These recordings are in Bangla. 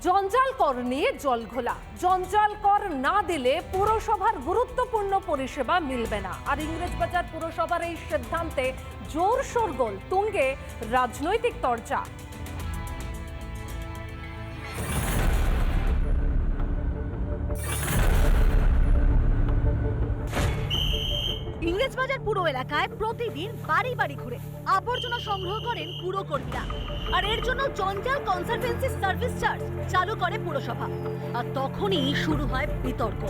জঞ্জাল কর নিয়ে জলঘোলা জঞ্জাল কর না দিলে পুরসভার গুরুত্বপূর্ণ পরিষেবা মিলবে না। আর ইংরেজবাজার পুরসভার এই সিদ্ধান্তে জোর শোরগোল তুঙ্গে রাজনৈতিক চর্চা ইংরেজবাজার পুরো এলাকায় প্রতিদিন বাড়ি বাড়ি ঘুরে আবর্জনা সংগ্রহ করেন পুরকর্মীরা আর এর জন্য জঞ্জাল কনসালটেন্সি সার্ভিস চার্জ চালু করে পুরসভা। আর তখনই শুরু হয় বিতর্ক।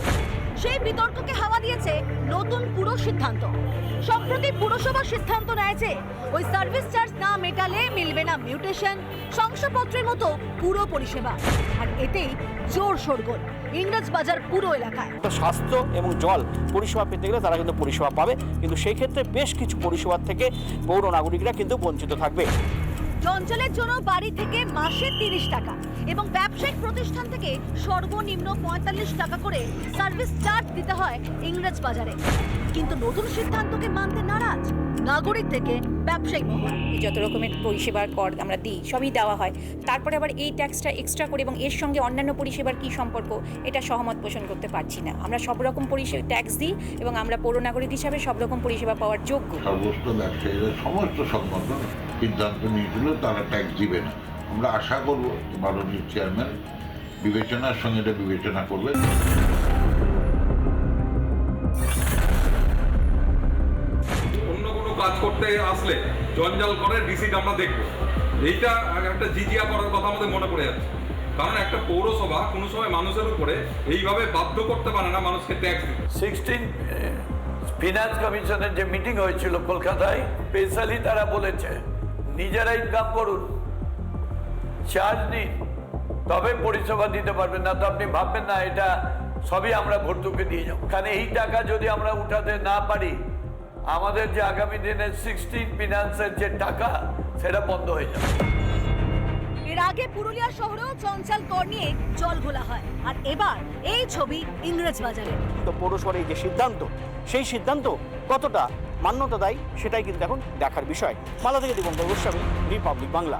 সেই বিতর্ককে হাওয়া দিয়েছে নতুন পুরো সিদ্ধান্ত। সম্প্রতি পুরসভা সিদ্ধান্ত নেয় যে ওই সার্ভিস চার্জ না মেটালে মিলবে না মিউটেশন শংসাপত্রের মতো পুরো পরিষেবা। আর এতেই জোর শোরগোল ইংরেজবাজার পুরো এলাকায়। স্বাস্থ্য এবং জল পরিষেবা পেতে গেলে তারা কিন্তু পরিষেবা পাবে। কিন্তু সেই ক্ষেত্রে বেশ কিছু পরিষেবার থেকে পৌর নাগরিকরা কিন্তু বঞ্চিত থাকবে। চঞ্চলের জন্য বাড়ি থেকে মাসে তিরিশ টাকা। এবং ব্যবসায়িক প্রতিষ্ঠান থেকে সর্বনিম্ন পঁয়তাল্লিশ টাকা করে সার্ভিস চার্জ দিতে হয় ইংরেজ বাজারে। কিন্তু নতুন সিদ্ধান্তকে মানতে নারাজ নাগরিক থেকে ব্যবসায়ী মহল। যত রকমের পরিষেবার কর আমরা দিই সবই দেওয়া হয়। তারপরে আবার এই ট্যাক্সটা এক্সট্রা করে এবং এর সঙ্গে অন্যান্য পরিষেবার কি সম্পর্ক এটা সহমত পোষণ করতে পারছি না। আমরা সব রকম পরিষেবা ট্যাক্স দিই এবং আমরা পৌর নাগরিক হিসাবে সব রকম পরিষেবা পাওয়ার যোগ্য। সর্বস্ত ব্যবসায়ীরা সমস্ত সংগঠন সিদ্ধান্ত নিয়েছিল তারা ট্যাক্স দিবে না। আমরা আশা করব মাননীয় চেয়ারম্যান বিবেচনার সঙ্গে এটা বিবেচনা করবে। অন্য কোনো কাজ করতে আসলে জঞ্জাল করে রিসিট আমরা দেখব। এইটা একটা জিজিয়া করার কথা আমাদের মনে পড়ে যাচ্ছে। কারণ একটা পৌরসভা কোনো সময় মানুষের উপরে এইভাবে বাধ্য করতে পারে না মানুষকে ট্যাক্স দিতে। সিক্সটিন ফিনান্স কমিশনের যে মিটিং হয়েছিল কলকাতায় স্পেশালি তারা বলেছে নিজেরা ইনকাম করুন। চার্জ নিন তবে পরিষেবা দিতে পারবেন না তো আপনি ভাববেন না এটা সবই আমরা ভর্তুকি দিয়ে যাব। কারণ এই টাকা যদি আমরা উঠাতে না পারি আমাদের যে আগামী দিনে সিক্সটিন ফিনান্সের যে টাকা সেটা বন্ধ হয়ে যাবে। এর আগে পুরুলিয়া শহরেও চঞ্চল কর নিয়ে জল ঘোলা হয়। আর এবার এই ছবি ইংরেজ বাজারে তো পৌরসভার এই যে সিদ্ধান্ত সেই সিদ্ধান্ত কতটা মান্যতা দেয় সেটাই কিন্তু এখন দেখার বিষয়। মালা থেকে দিগন্ত গোস্বামী রিপাবলিক বাংলা